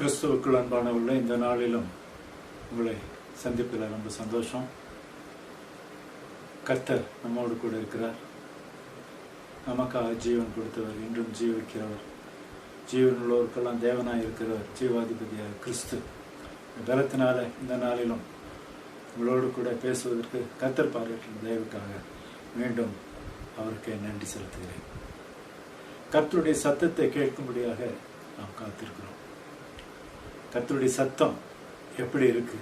கிறிஸ்துவுக்குள் அன்பானவர்களே இந்த நாளிலும் உங்களை சந்திப்பில் ரொம்ப சந்தோஷம். கர்த்தர் நம்மோடு கூட இருக்கிறார். நமக்காக ஜீவன் கொடுத்தவர் இன்றும் ஜீவிக்கிறவர். ஜீவன் உள்ளவருக்கெல்லாம் தேவனாய் இருக்கிறவர் ஜீவாதிபதியாக கிறிஸ்து. பலத்தினால இந்த நாளிலும் உங்களோடு கூட பேசுவதற்கு கர்த்தர் பாராட்டின தயவுக்காக மீண்டும் அவருக்கு நன்றி செலுத்துகிறேன். கர்த்தருடைய சத்தத்தை கேட்கும்படியாக நாம் காத்திருக்கிறோம். கத்தருடைய சத்தம் எப்படி இருக்கு?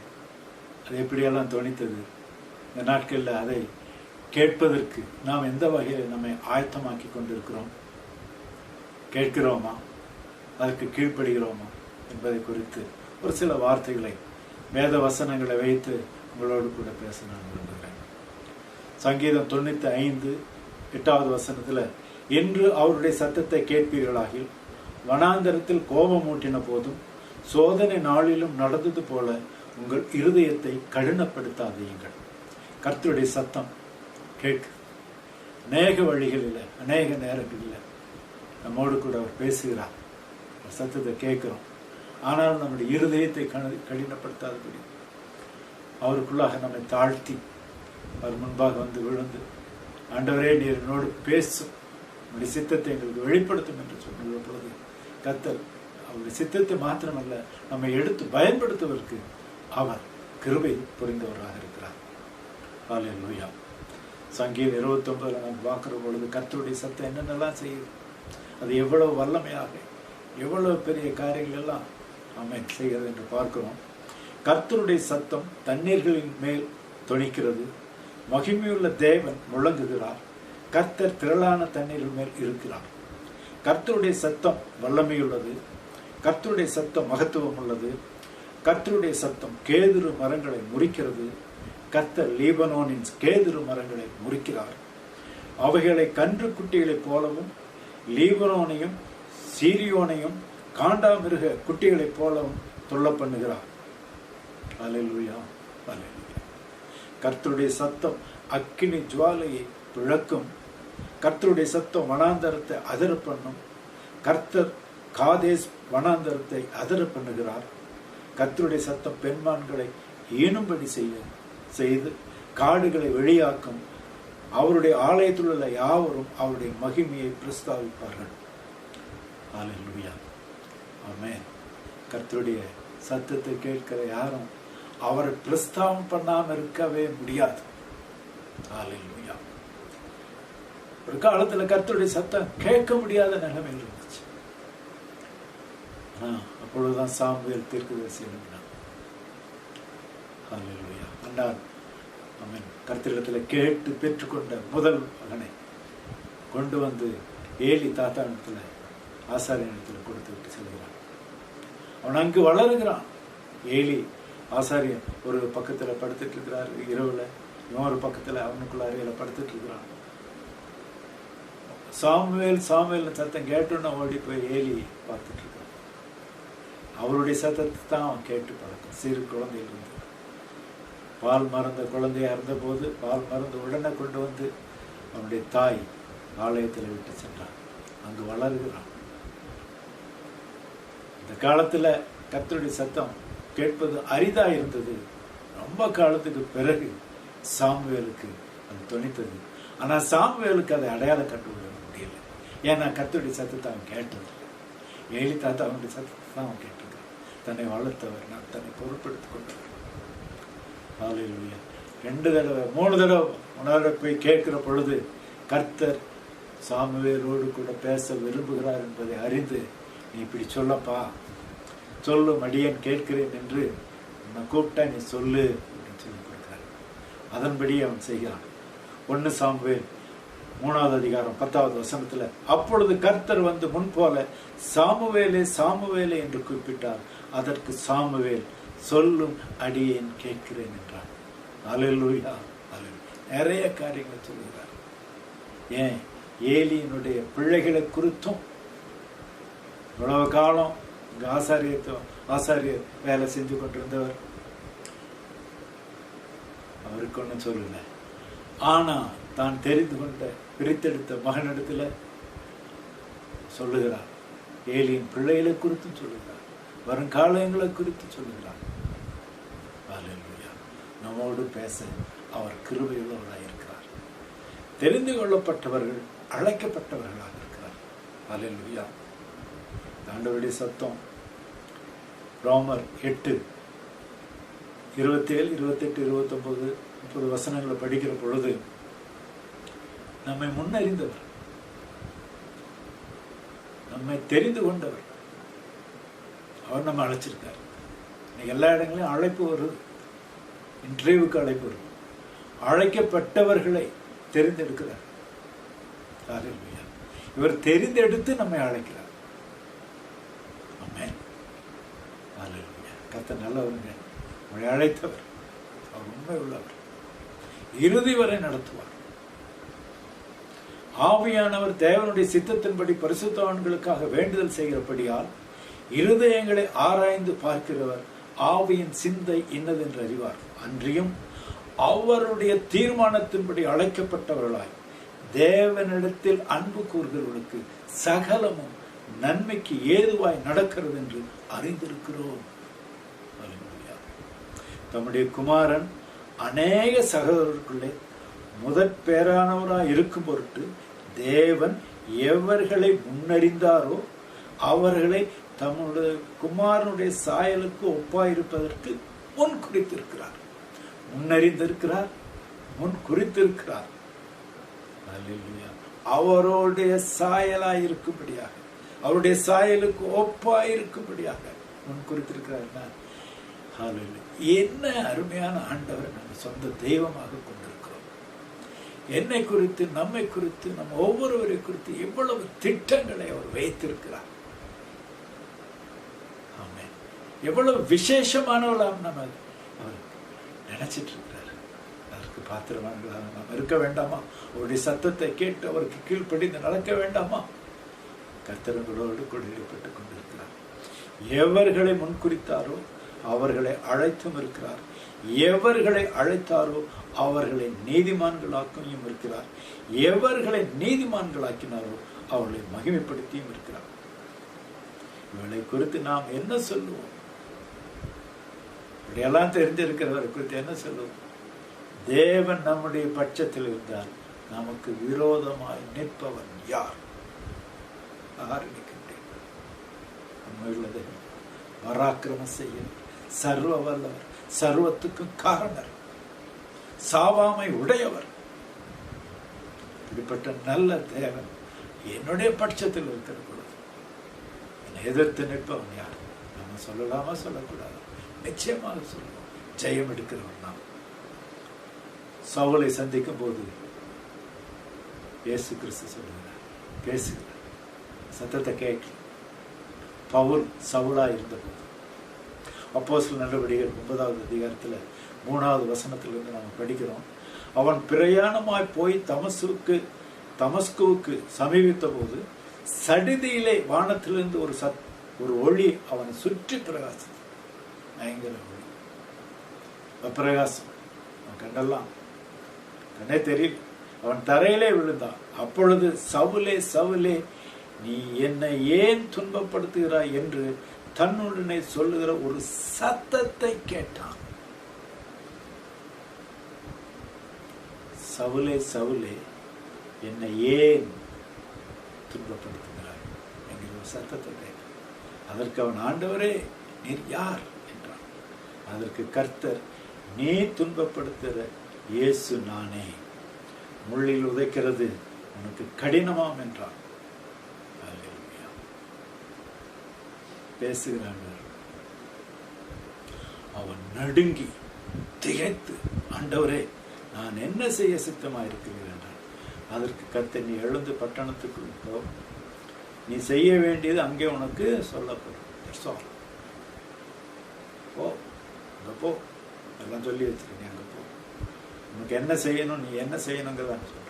அது எப்படியெல்லாம் துணித்தது இந்த நாட்களில் அதை கேட்பதற்கு நாம் எந்த வகையில் நம்மை ஆயத்தமாக்கி கொண்டிருக்கிறோம்? கேட்கிறோமா? அதற்கு கீழ்ப்படுகிறோமா? என்பதை குறித்து ஒரு சில வார்த்தைகளை வேத வசனங்களை வைத்து உங்களோடு கூட பேச நான் விரும்புகிறேன். சங்கீதம் தொண்ணூத்தி ஐந்து எட்டாவது வசனத்தில் என்று அவருடைய சத்தத்தை கேட்பீர்களாகில் வனாந்தரத்தில் கோபம் ஊட்டின போதும் சோதனை நாளிலும் நடந்தது போல உங்கள் இருதயத்தை கடினப்படுத்தாதீங்கள் கர்த்தருடைய சத்தம் கேட்கு. அநேக வழிகளில் அநேக நேரங்களில் நம்மோடு கூட அவர் பேசுகிறார். சத்தத்தை கேட்குறோம். ஆனாலும் நம்முடைய இருதயத்தை கடி- கடினப்படுத்தாதபடி. அவருக்குள்ளாக நம்மை தாழ்த்தி அவர் முன்பாக வந்து விழுந்து ஆண்டவரே நீர் என்னோடு பேசும். உங்களுடைய சித்தத்தை எங்களுக்கு வெளிப்படுத்தும் என்று சொல்லுகிற பொழுது கத்தல் அவருடைய சித்தத்தை மாத்திரமல்ல நம்மை எடுத்து பயன்படுத்துவதற்கு அவர் கிருபை புரிந்தவராக இருக்கிறார். ஹalleluya. சங்கீதம் இருபத்தி ஒன்பதுல நாம் பார்க்குற பொழுது கர்த்தருடைய சத்தம் என்னென்னலாம் செய்யுது? அது எவ்வளவு வல்லமையாக எவ்வளவு பெரிய காரியங்கள் எல்லாம் அமை செய்கிறது என்று பார்க்கிறோம். கர்த்தருடைய சத்தம் தண்ணீர்களின் மேல் தொனிக்கிறது. மகிமையுள்ள தேவன் முழங்குகிறார். கர்த்தர் திரளான தண்ணீர் மேல் இருக்கிறார். கர்த்தருடைய சத்தம் வல்லமையுள்ளது. கர்த்தருடைய சத்தம் மகத்துவம் உள்ளது. கர்த்தருடைய சத்தம் கேதுரு மரங்களை முறிக்கிறது. கர்த்தர் லீபனோனின் கேதுரு மரங்களை முறிக்கிறார். அவைகளை கன்று குட்டிகளைப் போலவும் லீபனோனையும் சீரியோனையும் காண்டாமிருக குட்டிகளைப் போலவும் தொல்ல பண்ணுகிறார். அலையா அல்லேலூயா. கர்த்தருடைய சத்தம் அக்கினி ஜுவாலையை பிழக்கும் கர்த்தருடைய சத்தம் வனாந்தரத்தை அதர் பண்ணும் கர்த்தர் காதேஸ் வனாந்தரத்தை அதர பண்ணுகிறார். கத்தருடைய சத்தம் பெண்மான்களை ஈனும்படி செய்ய செய்து காடுகளை வெளியாக்கும். அவருடைய ஆலயத்தில் உள்ள யாவரும் அவருடைய மகிமையை பிரஸ்தாவிப்பார்கள். ஹalleluya ஆமென் கர்த்தருடைய சத்தத்தை கேட்கிற யாரும் அவரை பிரஸ்தாபம் பண்ணாம இருக்கவே முடியாது. ஹalleluya ஒரு காலத்துல கர்த்தருடைய சத்தம் கேட்க முடியாத நிலைமையில் இருந்துச்சு. அப்பொழுதுதான் சாமுவேல் தீர்க்கதரிசி எழுதினான் ஹalleluya. அண்டான் ஆமென் கேட்டு பெற்றுக்கொண்ட முதல் மகனை கொண்டு வந்து ஏலி தாத்தா இடத்துல ஆசாரிய இடத்துல கொடுத்து விட்டு செல்கிறான். அவன் அங்கு வளருகிறான். ஏலி ஆசாரியன் ஒரு பக்கத்துல படுத்துட்டு இருக்கிறார். இரவுல இன்னொரு பக்கத்துல அவனுக்குள்ள அறையில் படுத்துட்டு இருக்கிறான். சாமுவேல் சாமுவேல் சத்தம் கேட்டோன்னு ஓடி போய் ஏலி பார்த்துட்டு இருக்கான். அவருடைய சத்தத்தை தான் அவன் கேட்டு பழக்கம். சிறு குழந்தையிலிருந்து பால் மறந்த குழந்தையாக இருந்தபோது பால் மறந்து உடனே கொண்டு வந்து அவனுடைய தாய் ஆலயத்தில் விட்டு சென்றான். அங்கு வளர்கிறான். இந்த காலத்தில் கத்தருடைய சத்தம் கேட்பது அரிதாக இருந்தது. ரொம்ப காலத்துக்கு பிறகு சாமுவேலுக்கு அது துணித்தது ஆனால் சாமுவேலுக்கு அதை அடையாளம் கண்டுகொள்ள முடியல. ஏன்னா கத்தருடைய சத்தத்தை அவன் கேட்டது. ஏலி தாத்தா அவனுடைய சத்தத்தை தான் அவன் கேட்டிருக்கான் தன்னை வளர்த்தவர் நான் தன்னை பொருட்படுத்திக் கொண்டவர். ஹalleluya. ரெண்டு தடவை மூணு தடவை உணர போய் கேட்கிற பொழுது கர்த்தர் சாமுவேலோடு கூட பேச விரும்புகிறார் என்பதை அறிந்து நீ இப்படி சொல்லப்பா. சொல்லு மடியன் கேட்கிறேன் என்று உன்னை கூப்பிட்டா நீ சொல்லு அப்படின்னு சொல்லி கொடுக்கிறார். அதன்படி அவன் செய்கிறான். ஒன்று சாமுவேல் மூணாவது அதிகாரம் பத்தாவது வசனத்துல அப்பொழுது கர்த்தர் வந்து முன் போல சாமுவேலே சாமுவேலே என்று குறிப்பிட்டார் அதற்கு சாமுவேல் சொல்லும் அடியேன் கேட்கிறேன் என்றான் அலலுயா அலு நிறைய காரியங்களை சொல்லுகிறார். ஏன்? ஏலியினுடைய பிள்ளைகளை குறித்தும் இவ்வளவு காலம் இங்க ஆசாரியத்துவம் ஆசாரியர் வேலை செஞ்சு கொண்டிருந்தவர் அவருக்கு ஒன்றும் சொல்லலை. ஆனா தான் தெரிந்து கொண்ட பிரித்தெடுத்த மகனிடத்துல சொல்லுகிறார். ஏலியின் பிள்ளைகளை குறித்தும் சொல்லுகிறார். வருங்காலங்களை குறித்து சொல்லுகிறார். நம்மோடு பேச அவர் கிருபையுள்ளவராக இருக்கிறார். தெரிந்து கொள்ளப்பட்டவர்கள் அழைக்கப்பட்டவர்களாக இருக்கிறார். அலையா ஆண்டவருடைய சத்தம். ரோமர் எட்டு இருபத்தேழு இருபத்தெட்டு இருபத்தொம்பது முப்பது வசனங்களை படிக்கிற பொழுது நம்மை முன்னறிந்தவர். நம்மை தெரிந்து கொண்டவர். அவர் நம்ம அழைச்சிருக்கார். இன்னைக்கு எல்லா இடங்களையும் அழைப்பு வருது இன்டர்வியூக்கு அழைப்பு வருது அழைக்கப்பட்டவர்களை தெரிந்தெடுக்கிறார். இவர் தெரிந்தெடுத்து நம்மை அழைக்கிறார். கத்த நல்லவருங்க. உங்களை அழைத்தவர். அவர் உண்மை உள்ளவர். இறுதி வரை நடத்துவார். ஆவியானவர் தேவனுடைய சித்தத்தின்படி பரிசுத்தவான்களுக்காக வேண்டுதல் செய்கிறபடியால் இருதயங்களை ஆராய்ந்து பார்க்கிறவர் ஆவியின் சிந்தை இன்னதென்று அறிவார். அன்றியும் அவருடைய தீர்மானத்தின்படி அழைக்கப்பட்டவர்களாய் தேவனிடத்தில் அன்பு கூறுகிறவர்களுக்கு சகலமும் நன்மைக்கு ஏதுவாய் நடக்கிறது என்று அறிந்திருக்கிறோம் தம்முடைய குமாரன் அநேக சகோதரர்களுக்குள்ளே முதற் பேரானவராய் இருக்கும் பொருட்டு தேவன் எவர்களை முன்னறிந்தாரோ அவர்களை தம்முடைய குமாரனுடைய சாயலுக்கு ஒப்பாயிருப்பதற்கு முன் குறித்திருக்கிறார் முன்னறிந்திருக்கிறார் முன் குறித்திருக்கிறார் அவருடைய சாயலாய் இருக்கும்படியாக அவருடைய சாயலுக்கு ஒப்பாய் இருக்கும்படியாக முன் குறித்திருக்கிறார் என்ன அருமையான ஆண்டவர் நம்ம சொந்த தெய்வமாக கொண்டிருக்கிறோம். என்னை குறித்து நம்மை குறித்து நம்ம ஒவ்வொருவரை குறித்து எவ்வளவு திட்டங்களை அவர் வைத்திருக்கிறார். ஆமென். எவ்வளவு விசேஷமானவளாம் நம்ம அவர் நினைச்சிட்டு இருக்கிறார் அதற்கு பாத்திரமானவர்களாக நாம் இருக்க வேண்டாமா? அவருடைய சத்தத்தை கேட்டு அவருக்கு கீழ்ப்படிந்து நடக்க வேண்டாமா? கத்திரங்களோடு கூட கொண்டிருக்கிறார். எவர்களை முன்குறித்தாரோ அவர்களை அழைத்தும் இருக்கிறார். எவர்களை அழைத்தாரோ அவர்களை நீதிமான்களாக்கியும் இருக்கிறார். எவர்களை நீதிமான்களாக்கினாரோ அவர்களை மகிமைப்படுத்தியும் இருக்கிறார். இவளை குறித்து நாம் என்ன சொல்லுவோம்? இப்படியெல்லாம் தெரிஞ்சிருக்கிறவரை குறித்து என்ன சொல்லுவோம்? தேவன் நம்முடைய பட்சத்தில் இருந்தால் நமக்கு விரோதமாய் நிற்பவன் யார்? யார் நிற்கின்றேன் செய்ய சர்வ வல்லவர் சர்வத்துக்கும் காரணர். சாவாமை உடையவர். இப்படிப்பட்ட நல்ல தேவன் என்னுடைய பட்சத்தில் இருக்கிற பொழுது என்னை எதிர்த்து நிற்பவன் யார்? நம்ம சொல்லலாமா சொல்லக்கூடாது? நிச்சயமாக சொல்லுவோம். ஜெயம் எடுக்கிறவன் நாம். சவுலை சந்திக்கும் போது இயேசு கிறிஸ்து சொல்லுகிறார். பேசுகிறார். சத்தத்தை கேட்கல பவுல் சவுலா இருந்தபோது அப்போ சில நடவடிக்கைகள் ஒன்பதாவது அதிகாரத்தில் மூணாவது வசனத்திலிருந்து நம்ம படிக்கிறோம். அவன் பிரயாணமாய் போய் தமசுக்கு தமஸ்குவுக்கு சமீபித்த போது சடிதியிலே வானத்திலிருந்து ஒரு சத் ஒரு ஒளி அவனை சுற்றி பிரகாசித்தது. பயங்கர ஒளி. பிரகாசம். அவன் கண்டெல்லாம் கண்ணே தெரியல. அவன் தரையிலே விழுந்தான். அப்பொழுது சவுலே சவுலே நீ என்னை ஏன் துன்பப்படுத்துகிறாய் என்று தன்னுடனே சொல்லுகிற ஒரு சத்தத்தை கேட்டான். சவுலே சவுலே என்னை ஏன் துன்பப்படுத்துகிறாய்? என்கிற ஒரு சத்தத்தை கேட்டான். அதற்கு அவன் ஆண்டவரே நீர் யார்? என்றான். அதற்கு கர்த்தர் நீ துன்பப்படுத்துகிற இயேசு நானே. முள்ளில் உதைக்கிறது உனக்கு கடினமாம் என்றான். பேசுகிறான் அவன் நடுங்கி திகைத்து ஆண்டவரே நான் என்ன செய்ய சித்தமாயிருக்கிறேன் என்றான் அதற்கு கத்தை நீ எழுந்து பட்டணத்துக்குள் போ. நீ செய்ய வேண்டியது அங்கே உனக்கு சொல்லப்படும். போ. அங்க போ. எல்லாம் சொல்லி வச்சிருக்கேன் அங்க போ. உனக்கு என்ன செய்யணும் நீ என்ன செய்யணுங்கிறத சொல்ற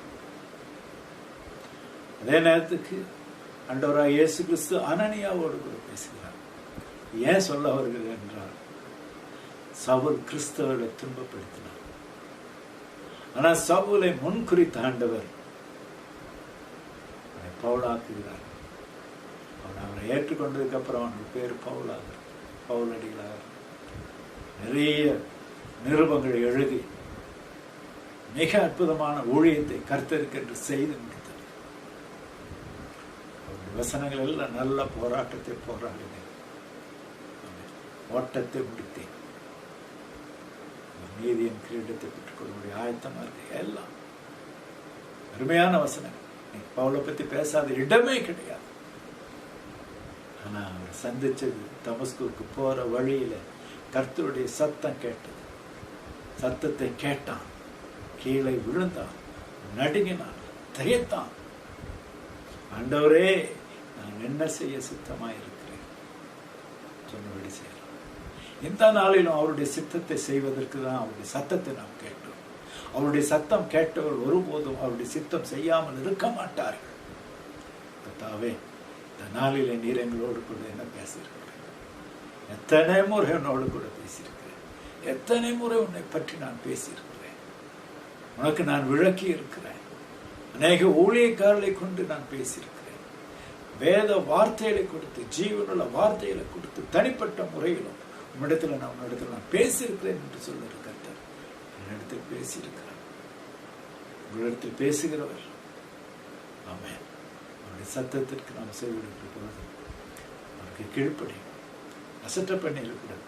அதே நேரத்துக்கு அண்டவராக இயேசு கிறிஸ்து அனனியாவோடு கூட ஏன் சொல்ல வருகிறது என்றால் சவுல் கிறிஸ்தவர்களை துன்பப்படுத்தினார். ஆனா சவுலை முன்குறித்த ஆண்டவர் அவனை பவுலாக்குகிறார். அவன் அவரை ஏற்றுக்கொண்டதுக்கு அப்புறம் அவனுக்கு பேர் பவுலாகிறார் பவுலடிகளாக. நிறைய நிருபங்களை எழுதி மிக அற்புதமான ஊழியத்தை கருத்தருக்கென்று செய்து முடித்தார் அவருடைய வசனங்கள் எல்லாம் நல்ல போராட்டத்தை போராடினார் ஓட்டத்தை முடித்தேன் நீதியின் கிரீடத்தை பெற்றுக்கொள்ளக்கூடிய ஆயத்தமா இருக்கு எல்லாம். அருமையான வசனம். நீ பவுலை பத்தி பேசாத இடமே கிடையாது. ஆனா அவர் சந்திச்சது தமஸ்குக்கு போற வழியில கர்த்தருடைய சத்தம் கேட்டது. சத்தத்தை கேட்டான். கீழே விழுந்தான். நடுங்கினான். தயத்தான். ஆண்டவரே நான் என்ன செய்ய சித்தமா இருக்கிறேன் சொன்னபடி செய்யலாம். இந்த நாளிலும் அவருடைய சித்தத்தை செய்வதற்கு தான் அவருடைய சத்தத்தை நாம் கேட்டோம். அவருடைய சத்தம் கேட்டவர் ஒருபோதும் அவருடைய சித்தம் செய்யாமல் இருக்க மாட்டார்கள். தாவே இந்த நாளிலே நீர் எங்களோடு கூட என்ன பேசியிருக்கிறேன் எத்தனை முறை உன்னோடு கூட பேசியிருக்கிறேன். எத்தனை முறை உன்னை பற்றி நான் பேசியிருக்கிறேன். உனக்கு நான் விளக்கி இருக்கிறேன். அநேக ஊழியக்காரர்களை கொண்டு நான் பேசியிருக்கிறேன். வேத வார்த்தைகளை கொடுத்து ஜீவனுள்ள வார்த்தைகளை கொடுத்து தனிப்பட்ட முறையிலும் உன்னிடத்தில் நான் உன்னிடத்தில் நான் பேசியிருக்கிறேன் என்று சொல்லுகிற கர்த்தர். உன்னிடத்தில் பேசியிருக்கிறார். உங்களிடத்தில் பேசுகிறவர். ஆமே அவருடைய சத்தத்திற்கு நாம் செய்வதற்கு பொழுது அவருக்கு கீழ்ப்படி அசட்ட பண்ணி இருக்கிறது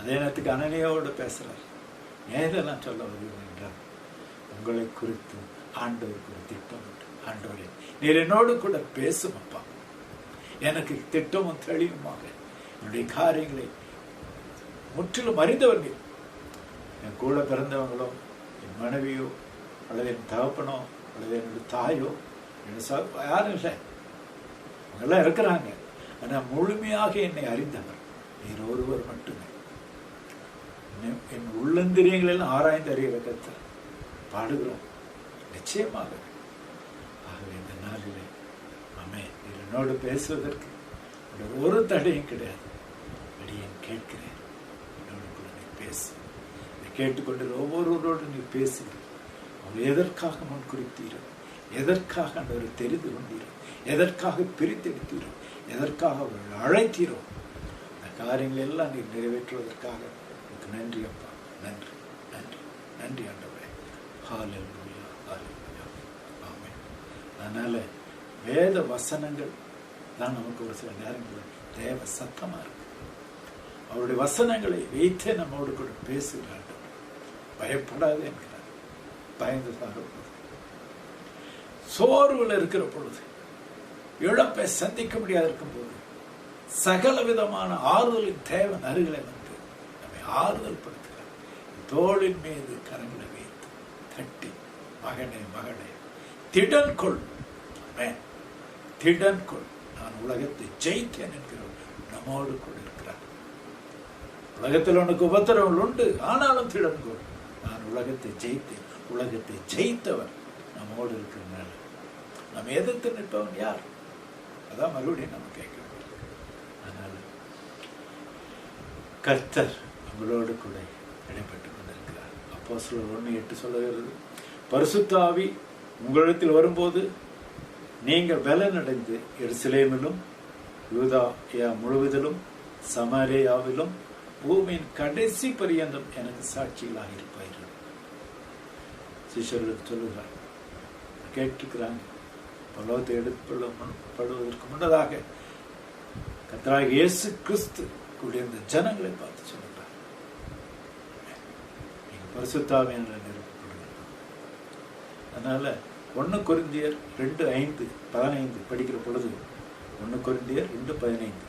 அதே நேரத்துக்கு அனனியாவோடு பேசுறார். ஏன் இதெல்லாம் சொல்ல வருகிறேன் என்றால் உங்களை குறித்து ஆண்டவர் குறித்து திட்டம் ஆண்டவரே நீர் என்னோடு கூட பேசும் அப்பா. எனக்கு திட்டமும் தெளிவுமாக என்னுடைய காரியங்களை முற்றிலும் அறிந்தவர்கள் என் கூட பிறந்தவங்களோ என் மனைவியோ அல்லது என் தகப்பனோ அல்லது என்னுடைய தாயோ என் ச யாரும் இல்லை. அவங்கெல்லாம் இருக்கிறாங்க. ஆனால் முழுமையாக என்னை அறிந்தவர். நீர் ஒருவர் மட்டுமே. என் என் உள்ளந்திரியங்களெல்லாம் ஆராய்ந்து அறிகிற கத்தர் பாடுகிறோம். நிச்சயமாக ஆகவே இந்த நாளிலே அமே நீர் என்னோடு பேசுவதற்கு ஒரு தடையும் கிடையாது. அடியேன் கேட்கிறேன். என்னோடு கூட நீ பேசு. இதை கேட்டுக்கொண்டு ஒவ்வொருவரோடு நீ பேசுகிறேன் அவர் எதற்காக முன் குறித்தீரோ எதற்காக அவர் தெரிந்து கொண்டீரோ? எதற்காக பிரித்தெடுத்தீரோ எதற்காக அவர்கள் அழைத்தீரோ? அந்த காரியங்கள் எல்லாம் நீ நிறைவேற்றுவதற்காக உனக்கு நன்றி அப்பா. நன்றி நன்றி நன்றி ஆண்டவரே. ஹalleluya ஹalleluya ஆமென் அதனால வேத வசனங்கள். தான் நமக்கு ஒரு சில நேரங்களில் தேவ சத்தமா இருக்கு. அவருடைய வசனங்களை வைத்தே நம்மோடு கூட பேசுகிறார்கள். பயப்படாது என்கிறார். பயந்து சாகப்போது சோர்வில் இருக்கிற பொழுது இழப்பை சந்திக்க முடியாது இருக்கும்போது சகல விதமான ஆறுதலின் தேவன் அருகிலே வந்து நம்மை ஆறுதல் படுத்துகிறார் தோளின் மீது கரங்களை வைத்து தட்டி மகனே மகளே திடன் கொள் திடன் கொள் நான் உலகத்தை ஜெயித்தேன் என்கிறவர் நம்மோடு கூட இருக்கிறார். உலகத்தில் உனக்கு உபத்திரவங்கள் உண்டு ஆனாலும் திடன் கொள் நான் உலகத்தை ஜெயித்தேன் உலகத்தை ஜெயித்தவர் நம்மோடு இருக்கிறனால நம்ம எதிர்த்து நிற்பவன் யார்? அதான் மறுபடியும் நம்ம கேட்க அதனால கர்த்தர் உங்களோடு கூட இடைப்பட்டுக் கொண்டிருக்கிறார். அப்போ சொல்ல ஒன்று எட்டு சொல்லுகிறது பரிசுத்தாவி உங்களிடத்தில் வரும்போது நீங்கள் பலனடைந்து எருசலேமிலும் யூதாயா முழுவதிலும் சமரேயாவிலும் பூமியின் கடைசி பரியந்தம் எனக்கு சாட்சிகளாக இருப்பார்கள். சிஷ்யர்களுக்கு சொல்லுகிறார் கேட்டுக்கிறாங்க பலவத்தை எடுத்துப்படுவதற்கு முன்னதாக கத்தராக இயேசு கிறிஸ்து கூடிய இந்த ஜனங்களை பார்த்து சொல்லுகிறார் நீங்க என்று நிரப்பப்படுகிறார் அதனால ஒன்று கொரிந்தியர் ரெண்டு ஐந்து பதினைந்து படிக்கிற பொழுது ஒன்று கொரிந்தியர் ரெண்டு பதினைந்து.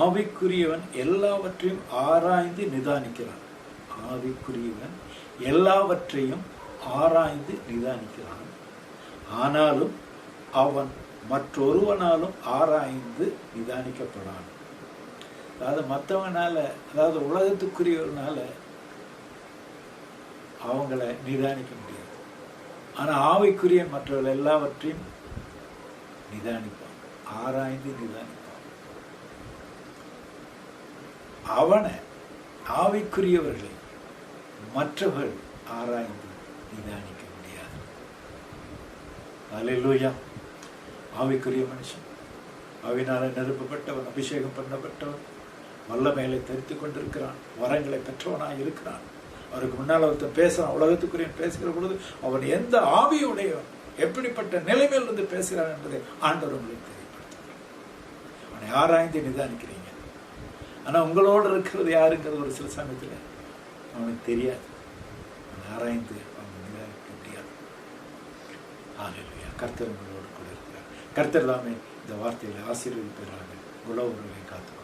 ஆவிக்குரியவன் எல்லாவற்றையும் ஆராய்ந்து நிதானிக்கிறான். ஆவிக்குரியவன் எல்லாவற்றையும் ஆராய்ந்து நிதானிக்கிறான். ஆனாலும் அவன் மற்றொருவனாலும் ஆராய்ந்து நிதானிக்கப்படான். அதாவது மற்றவனால அதாவது உலகத்துக்குரியவனால அவங்கள நிதானிக்க முடியும் ஆனா ஆவிக்குரிய மற்றவர்கள் எல்லாவற்றையும் நிதானிப்பான். ஆராய்ந்து நிதானிப்பான். அவனை ஆவிக்குரியவர்களை மற்றவர்கள் ஆராய்ந்து நிதானிக்க முடியாது. அலையிலூயா ஆவிக்குரிய மனுஷன். அவினால நிரப்பப்பட்டவன் அபிஷேகம் பண்ணப்பட்டவன் வல்லமைகளை தரித்து கொண்டிருக்கிறான் வரங்களை பெற்றவனாய் இருக்கிறான். அவருக்கு முன்னால் ஒருத்தர் பேசுகிறான் உலகத்துக்குரிய பேசுகிற பொழுது அவன் எந்த ஆவியுடையவன் எப்படிப்பட்ட நிலைமையில் இருந்து பேசுகிறான் என்பதை ஆண்டவர் உங்களுக்கு தெரியப்படுத்துகிறார். அவனை ஆராய்ந்து நிதானிக்கிறீங்க. ஆனால் உங்களோடு இருக்கிறது யாருங்கிறது ஒரு சில சமயத்தில் அவனுக்கு தெரியாது. அவன் ஆராய்ந்து அவன் நிதானிக்க முடியாது. ஆகலையா கர்த்தர் உங்களோடு கூட இருக்கிறார். கர்த்தர் தாமே இந்த வார்த்தையில் ஆசீர்வதிப்பதாக உறவை காத்து